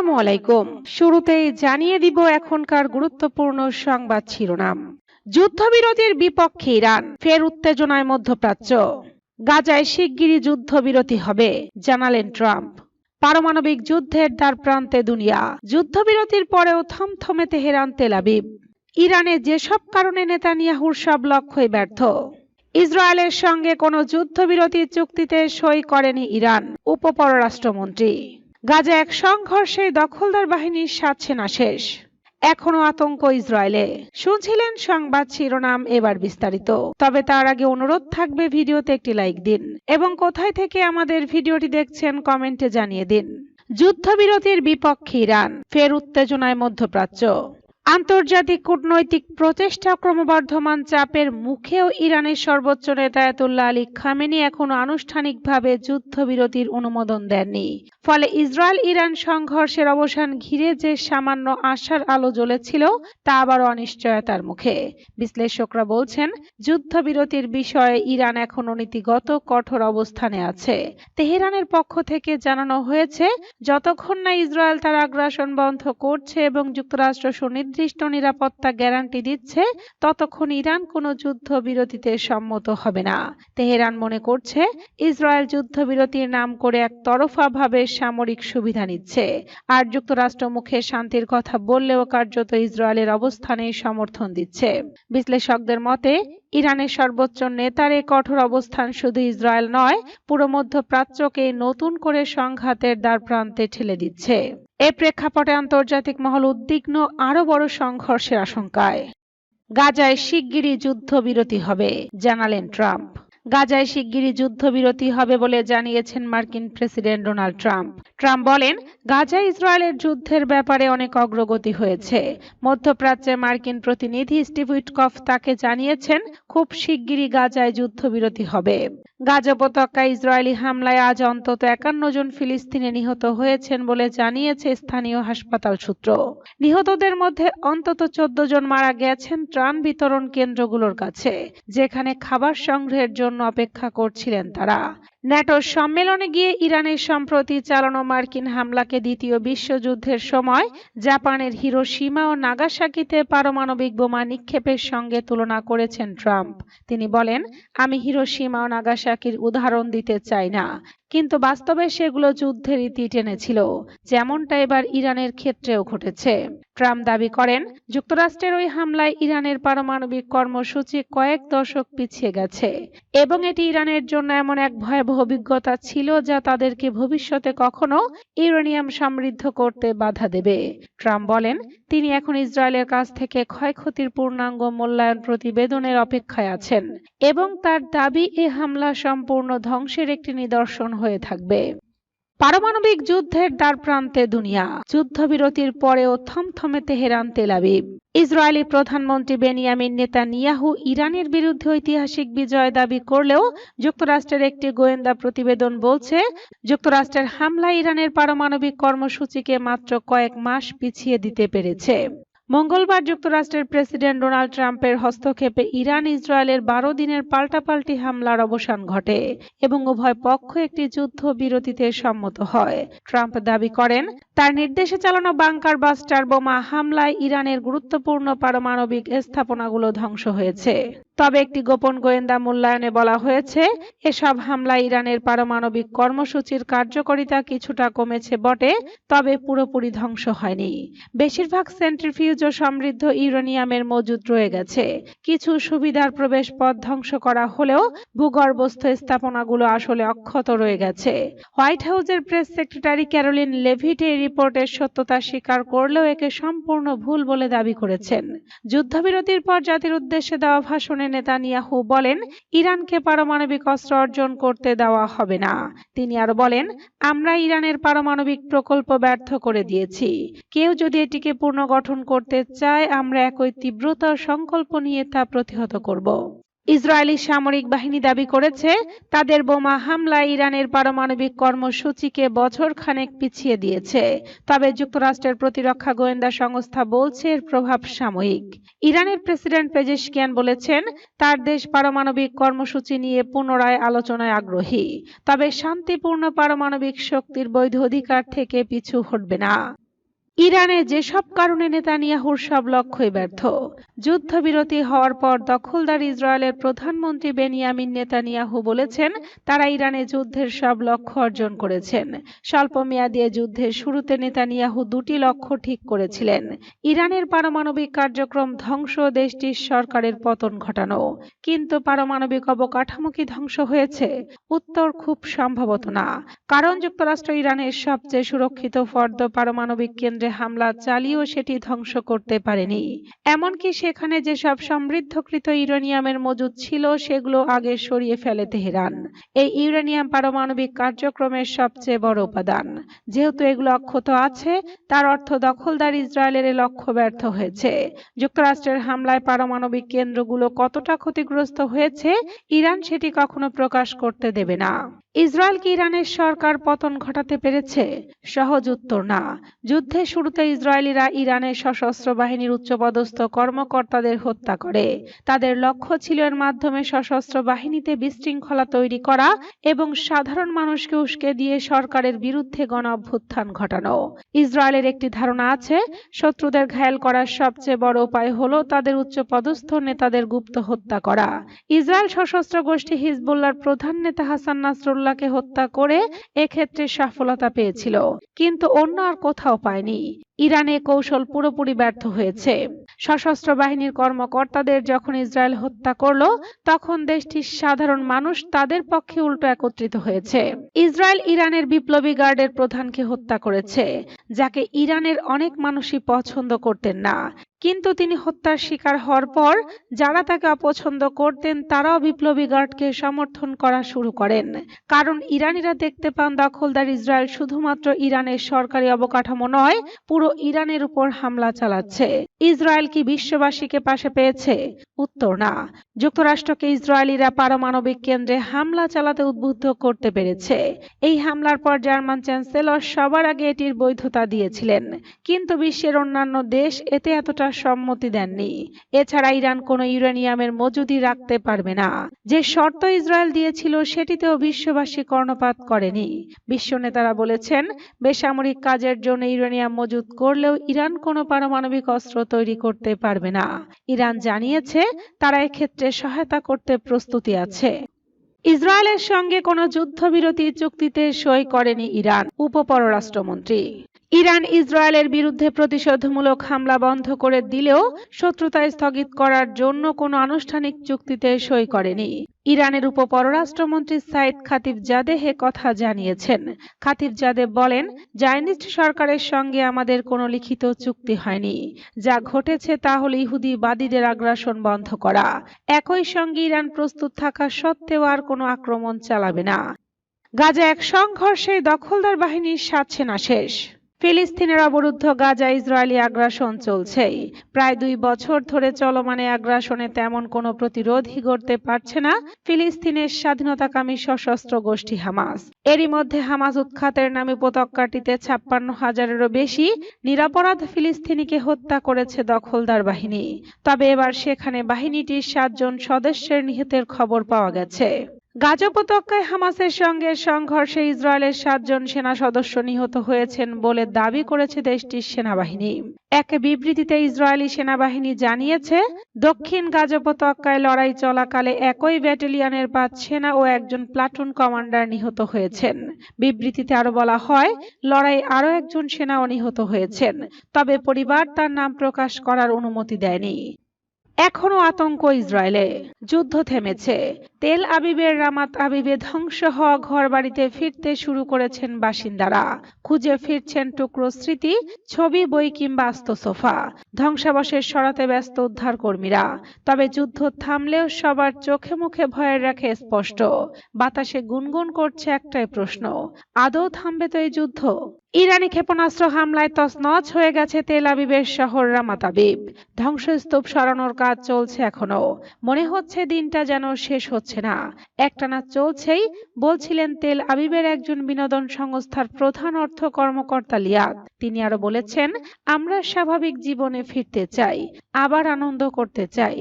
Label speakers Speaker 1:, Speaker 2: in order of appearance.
Speaker 1: আসসালামু আলাইকুম শুরুতেই জানিয়ে দিব এখনকার গুরুত্বপূর্ণ সংবাদ শিরোনাম যুদ্ধবিরতির বিপক্ষে ইরান ফের উত্তেজনায় মধ্যপ্রাচ্য গাজায় শিগগিরই যুদ্ধবিরতি হবে জানালেন ট্রাম্প পারমাণবিক যুদ্ধের দ্বার প্রান্তে দুনিয়া যুদ্ধবিরতির পরেও থমথমে তেহেরান তেলাবিব ইরানে যেসব কারণে নেতানিয়াহুর সব লক্ষ্যই ব্যর্থ ইসরায়েলের সঙ্গে কোনো যুদ্ধবিরতি চুক্তিতে সই করেনি ইরান উপপররাষ্ট্রমন্ত্রী গাজা এক সংঘর্ষে দখলদার বাহিনীর সাত না শেষ এখনো আতঙ্ক ইসরায়েলে শুনছিলেন সংবাদ শিরোনাম এবার বিস্তারিত তবে তার আগে অনুরোধ থাকবে ভিডিওতে একটি লাইক দিন এবং কোথায় থেকে আমাদের ভিডিওটি দেখছেন কমেন্টে জানিয়ে দিন যুদ্ধবিরতির বিপক্ষে ইরান ফের উত্তেজনায় মধ্যপ্রাচ্য আন্তর্জাতিক কূটনৈতিক প্রচেষ্টা ক্রমবর্ধমান চাপের মুখেও ইরানের সর্বোচ্চ নেতা এতুল্লা আলী খামেনি এখনও আনুষ্ঠানিকভাবে যুদ্ধবিরতির অনুমোদন দেননি ফলে ইসরায়েল ইরান সংঘর্ষের অবসান ঘিরে যে সামান্য আশার আলো জ্বলেছিল তা আবারও অনিশ্চয়তার মুখে বিশ্লেষকরা বলছেন যুদ্ধবিরতির বিষয়ে ইরান এখনও নীতিগত কঠোর অবস্থানে আছে তেহরানের পক্ষ থেকে জানানো হয়েছে যতক্ষণ না ইসরায়েল তার আগ্রাসন বন্ধ করছে এবং যুক্তরাষ্ট্র সুনির্দিষ্ট সংশ্লিষ্ট নিরাপত্তা গ্যারান্টি দিচ্ছে ততক্ষণ ইরান কোনো যুদ্ধবিরতিতে সম্মত হবে না তেহরান মনে করছে ইসরায়েল যুদ্ধবিরতির নাম করে এক একতরফাভাবে সামরিক সুবিধা নিচ্ছে আর যুক্তরাষ্ট্র মুখে শান্তির কথা বললেও কার্যত ইসরায়েলের অবস্থানে সমর্থন দিচ্ছে বিশ্লেষকদের মতে ইরানের সর্বোচ্চ নেতার এ কঠোর অবস্থান শুধু ইসরায়েল নয় পুরো মধ্যপ্রাচ্যকে নতুন করে সংঘাতের দ্বার প্রান্তে ঠেলে দিচ্ছে এ প্রেক্ষাপটে আন্তর্জাতিক মহল উদ্বিগ্ন আরও বড় সংঘর্ষের আশঙ্কায় গাজায় শিগগিরই যুদ্ধবিরতি হবে জানালেন ট্রাম্প গাজায় শিগগিরই যুদ্ধবিরতি হবে বলে জানিয়েছেন মার্কিন প্রেসিডেন্ট ডোনাল্ড ট্রাম্প ট্রাম্প বলেন গাজায় ইসরায়েলের যুদ্ধের ব্যাপারে অনেক অগ্রগতি হয়েছে মধ্যপ্রাচ্যে মার্কিন প্রতিনিধি স্টিভ উইটকফ তাকে জানিয়েছেন খুব শিগগিরই গাজায় যুদ্ধবিরতি হবে গাজা উপত্যকায় ইসরায়েলি হামলায় আজ অন্তত একান্ন জন ফিলিস্তিনে নিহত হয়েছেন বলে জানিয়েছে স্থানীয় হাসপাতাল সূত্র নিহতদের মধ্যে অন্তত চোদ্দ জন মারা গেছেন ত্রাণ বিতরণ কেন্দ্রগুলোর কাছে যেখানে খাবার সংগ্রহের জন্য জন্য অপেক্ষা করছিলেন তারা ন্যাটোর সম্মেলনে গিয়ে ইরানের সম্প্রতি চালানো মার্কিন হামলাকে দ্বিতীয় বিশ্বযুদ্ধের সময় জাপানের হিরো সীমা ও নাগাসাকিতে পারমাণবিক বোমা নিক্ষেপের সঙ্গে তুলনা করেছেন ট্রাম্প তিনি বলেন আমি হিরো সীমা ও নাগাসাকির উদাহরণ দিতে চাই না কিন্তু বাস্তবে সেগুলো যুদ্ধের ইতি টেনেছিল যেমনটা এবার ইরানের ক্ষেত্রেও ঘটেছে ট্রাম্প দাবি করেন যুক্তরাষ্ট্রের ওই হামলায় ইরানের পারমাণবিক কর্মসূচি কয়েক দশক পিছিয়ে গেছে এবং এটি ইরানের জন্য এমন এক ভয়াবহ ভয়াবহ অভিজ্ঞতা ছিল যা তাদেরকে ভবিষ্যতে কখনো ইউরেনিয়াম সমৃদ্ধ করতে বাধা দেবে ট্রাম্প বলেন তিনি এখন ইসরায়েলের কাছ থেকে ক্ষয়ক্ষতির পূর্ণাঙ্গ মূল্যায়ন প্রতিবেদনের অপেক্ষায় আছেন এবং তার দাবি এ হামলা সম্পূর্ণ ধ্বংসের একটি নিদর্শন হয়ে থাকবে পারমাণবিক যুদ্ধের দ্বার প্রান্তে দুনিয়া যুদ্ধবিরতির পরেও থমথমে তেহেরান তেলাবিব ইসরায়েলি প্রধানমন্ত্রী বেনিয়ামিন নেতা নিয়াহু ইরানের বিরুদ্ধে ঐতিহাসিক বিজয় দাবি করলেও যুক্তরাষ্ট্রের একটি গোয়েন্দা প্রতিবেদন বলছে যুক্তরাষ্ট্রের হামলা ইরানের পারমাণবিক কর্মসূচিকে মাত্র কয়েক মাস পিছিয়ে দিতে পেরেছে মঙ্গলবার যুক্তরাষ্ট্রের প্রেসিডেন্ট ডোনাল্ড ট্রাম্পের হস্তক্ষেপে ইরান ইসরায়েলের বারো দিনের পাল্টাপাল্টি হামলার অবসান ঘটে এবং উভয় পক্ষ একটি যুদ্ধ বিরতিতে সম্মত হয় ট্রাম্প দাবি করেন তার নির্দেশে চালানো বাংকার বাস্টার বোমা হামলায় ইরানের গুরুত্বপূর্ণ পারমাণবিক স্থাপনাগুলো ধ্বংস হয়েছে তবে একটি গোপন গোয়েন্দা মূল্যায়নে বলা হয়েছে এসব হামলা ইরানের পারমাণবিক কর্মসূচির কার্যকারিতা কিছুটা কমেছে বটে তবে পুরোপুরি ধ্বংস হয়নি বেশিরভাগ সেন্ট্রিফিউজ সমৃদ্ধ ইউরেনিয়ামের মজুদ রয়ে গেছে কিছু সুবিধার প্রবেশ পথ ধ্বংস করা হলেও ভূগর্ভস্থ স্থাপনাগুলো আসলে অক্ষত রয়ে গেছে হোয়াইট হাউজের প্রেস সেক্রেটারি ক্যারোলিন লেভিট এই রিপোর্টের সত্যতা স্বীকার করলেও একে সম্পূর্ণ ভুল বলে দাবি করেছেন যুদ্ধবিরতির পর জাতির উদ্দেশ্যে দেওয়া ভাষণে নেতানিয়াহু বলেন ইরানকে পারমাণবিক অস্ত্র অর্জন করতে দেওয়া হবে না তিনি আরো বলেন আমরা ইরানের পারমাণবিক প্রকল্প ব্যর্থ করে দিয়েছি কেউ যদি এটিকে পুনর্গঠন করতে চায় আমরা একই তীব্রতার সংকল্প নিয়ে তা প্রতিহত করব ইসরায়েলি সামরিক বাহিনী দাবি করেছে তাদের বোমা হামলা ইরানের পারমাণবিক কর্মসূচিকে বছর খানেক পিছিয়ে দিয়েছে তবে যুক্তরাষ্ট্রের প্রতিরক্ষা গোয়েন্দা সংস্থা বলছে এর প্রভাব সাময়িক ইরানের প্রেসিডেন্ট পেজেশকিয়ান বলেছেন তার দেশ পারমাণবিক কর্মসূচি নিয়ে পুনরায় আলোচনায় আগ্রহী তবে শান্তিপূর্ণ পারমাণবিক শক্তির বৈধ অধিকার থেকে পিছু হটবে না ইরানে যেসব কারণে নেতানিয়াহুর সব লক্ষ্যই ব্যর্থ যুদ্ধবিরতি হওয়ার পর দখলদার ইসরায়েলের প্রধানমন্ত্রী বেনিয়ামিন নেতানিয়াহু বলেছেন তারা ইরানে যুদ্ধের সব লক্ষ্য অর্জন করেছেন স্বল্প স্বল্পমেয়াদী যুদ্ধের শুরুতে নেতানিয়াহু দুটি লক্ষ্য ঠিক করেছিলেন ইরানের পারমাণবিক কার্যক্রম ধ্বংস দেশটির সরকারের পতন ঘটানো কিন্তু পারমাণবিক অবকাঠামো কি ধ্বংস হয়েছে উত্তর খুব সম্ভবত না কারণ যুক্তরাষ্ট্র ইরানের সবচেয়ে সুরক্ষিত ফর্দ পারমাণবিক কেন্দ্রে যে হামলা চালিয়েও সেটি ধ্বংস করতে পারেনি এমনকি সেখানে যেসব সমৃদ্ধকৃত ইউরেনিয়ামের মজুদ ছিল সেগুলো আগে সরিয়ে ফেলে তেহরান এই ইউরেনিয়াম পারমাণবিক কার্যক্রমের সবচেয়ে বড় উপাদান যেহেতু এগুলো অক্ষত আছে তার অর্থ দখলদার ইসরায়েলের লক্ষ্য ব্যর্থ হয়েছে যুক্তরাষ্ট্রের হামলায় পারমাণবিক কেন্দ্রগুলো কতটা ক্ষতিগ্রস্ত হয়েছে ইরান সেটি কখনো প্রকাশ করতে দেবে না ইসরায়েল কি ইরানের সরকার পতন ঘটাতে পেরেছে সহজ উত্তর না যুদ্ধের শুরুতে ইসরায়েলিরা ইরানের সশস্ত্র বাহিনীর উচ্চপদস্থ কর্মকর্তাদের হত্যা করে তাদের লক্ষ্য ছিল এর মাধ্যমে সশস্ত্র বাহিনীতে বিশৃঙ্খলা তৈরি করা এবং সাধারণ মানুষকে উস্কে দিয়ে সরকারের বিরুদ্ধে গণ অভ্যুত্থান ঘটানো ইসরায়েলের একটি ধারণা আছে শত্রুদের ঘায়াল করার সবচেয়ে বড় উপায় হল তাদের উচ্চপদস্থ নেতাদের গুপ্ত হত্যা করা ইসরায়েল সশস্ত্র গোষ্ঠী হিজবুল্লার প্রধান নেতা হাসান নাসরুল্লাহ আবদুল্লাহকে হত্যা করে এক্ষেত্রে সফলতা পেয়েছিল কিন্তু অন্য আর কোথাও পায়নি ইরানে কৌশল পুরোপুরি ব্যর্থ হয়েছে সশস্ত্র বাহিনীর কর্মকর্তাদের যখন ইসরায়েল হত্যা করল তখন দেশটির সাধারণ মানুষ তাদের পক্ষে উল্টো একত্রিত হয়েছে ইসরায়েল ইরানের বিপ্লবী গার্ডের প্রধানকে হত্যা করেছে যাকে ইরানের অনেক মানুষই পছন্দ করতেন না কিন্তু তিনি হত্যার শিকার হওয়ার পর যারা তাকে অপছন্দ করতেন তারাও বিপ্লবী গার্ডকে সমর্থন করা শুরু করেন কারণ ইরানিরা দেখতে পান দখলদার ইসরায়েল শুধুমাত্র ইরানের সরকারি অবকাঠামো নয় পুরো ইরানের উপর হামলা চালাচ্ছে ইসরায়েল কি বিশ্ববাসীকে পাশে পেয়েছে উত্তর না যুক্তরাষ্ট্রকে ইসরায়েলিরা পারমাণবিক কেন্দ্রে হামলা চালাতে উদ্বুদ্ধ করতে পেরেছে এই হামলার পর জার্মান চ্যান্সেলর সবার আগে এটির বৈধতা দিয়েছিলেন কিন্তু বিশ্বের অন্যান্য দেশ এতে এতটা সম্মতি দেননি এছাড়া ইরান কোনো ইউরেনিয়ামের মজুদি রাখতে পারবে না যে শর্ত ইসরায়েল দিয়েছিল সেটিতেও বিশ্ববাসী কর্ণপাত করেনি বিশ্ব নেতারা বলেছেন বেসামরিক কাজের জন্য ইউরেনিয়াম মজুদ করলেও ইরান কোনো পারমাণবিক অস্ত্র তৈরি করতে পারবে না ইরান জানিয়েছে তারা এক্ষেত্রে সহায়তা করতে প্রস্তুতি আছে ইসরায়েলের সঙ্গে কোনো যুদ্ধবিরতি চুক্তিতে সই করেনি ইরান উপপররাষ্ট্রমন্ত্রী ইরান ইসরায়েলের বিরুদ্ধে প্রতিশোধমূলক হামলা বন্ধ করে দিলেও শত্রুতা স্থগিত করার জন্য কোনো আনুষ্ঠানিক চুক্তিতে সই করেনি ইরানের উপ পররাষ্ট্রমন্ত্রী সাইদ খাতিব জাদেহ কথা জানিয়েছেন খাতিব জাদে বলেন জায়নিস্ট সরকারের সঙ্গে আমাদের কোনো লিখিত চুক্তি হয়নি যা ঘটেছে তা হল বাদীদের আগ্রাসন বন্ধ করা একই সঙ্গে ইরান প্রস্তুত থাকা সত্ত্বেও আর কোনো আক্রমণ চালাবে না গাজা এক সংঘর্ষে দখলদার বাহিনীর সাত সেনা শেষ ফিলিস্তিনের অবরুদ্ধ গাজা ইসরায়েলি আগ্রাসন চলছেই প্রায় দুই বছর ধরে চলমানে আগ্রাসনে তেমন কোনো প্রতিরোধই গড়তে পারছে না ফিলিস্তিনের স্বাধীনতাকামী সশস্ত্র গোষ্ঠী হামাস এরই মধ্যে হামাস উৎখাতের নামে পতাকাটিতে ছাপ্পান্ন হাজারেরও বেশি নিরাপরাধ ফিলিস্তিনিকে হত্যা করেছে দখলদার বাহিনী তবে এবার সেখানে বাহিনীটির সাতজন সদস্যের নিহতের খবর পাওয়া গেছে গাজা উপত্যকায় হামাসের সঙ্গে সংঘর্ষে ইসরায়েলের সাতজন সেনা সদস্য নিহত হয়েছেন বলে দাবি করেছে দেশটির সেনাবাহিনী এক বিবৃতিতে ইসরায়েলি সেনাবাহিনী জানিয়েছে দক্ষিণ গাজা উপত্যকায় লড়াই চলাকালে একই ব্যাটালিয়নের পাঁচ সেনা ও একজন প্লাটুন কমান্ডার নিহত হয়েছেন বিবৃতিতে আরো বলা হয় লড়াই আরও একজন সেনাও নিহত হয়েছেন তবে পরিবার তার নাম প্রকাশ করার অনুমতি দেয়নি এখনো আতঙ্ক ইসরায়েলে যুদ্ধ থেমেছে তেল আবিবের রামাত আবিবে ধ্বংস হওয়া ঘর বাড়িতে ফিরতে শুরু করেছেন বাসিন্দারা খুঁজে ফিরছেন টুকরো স্মৃতি ছবি বই কিংবা আস্ত সোফা ধ্বংসাবশের সরাতে ব্যস্ত উদ্ধার কর্মীরা তবে যুদ্ধ থামলেও সবার চোখে মুখে ভয়ের রাখে স্পষ্ট বাতাসে গুনগুন করছে একটাই প্রশ্ন আদৌ থামবে তো এই যুদ্ধ ইরানি ক্ষেপণাস্ত্র হামলায় তসনচ হয়ে গেছে তেল আবিবের শহর রামাতাবিব ধ্বংসস্তূপ সরানোর কাজ চলছে এখনো মনে হচ্ছে দিনটা যেন শেষ হচ্ছে না একটানা চলছেই বলছিলেন তেল আবিবের একজন বিনোদন সংস্থার প্রধান অর্থ কর্মকর্তা লিয়াদ তিনি আরো বলেছেন আমরা স্বাভাবিক জীবনে ফিরতে চাই আবার আনন্দ করতে চাই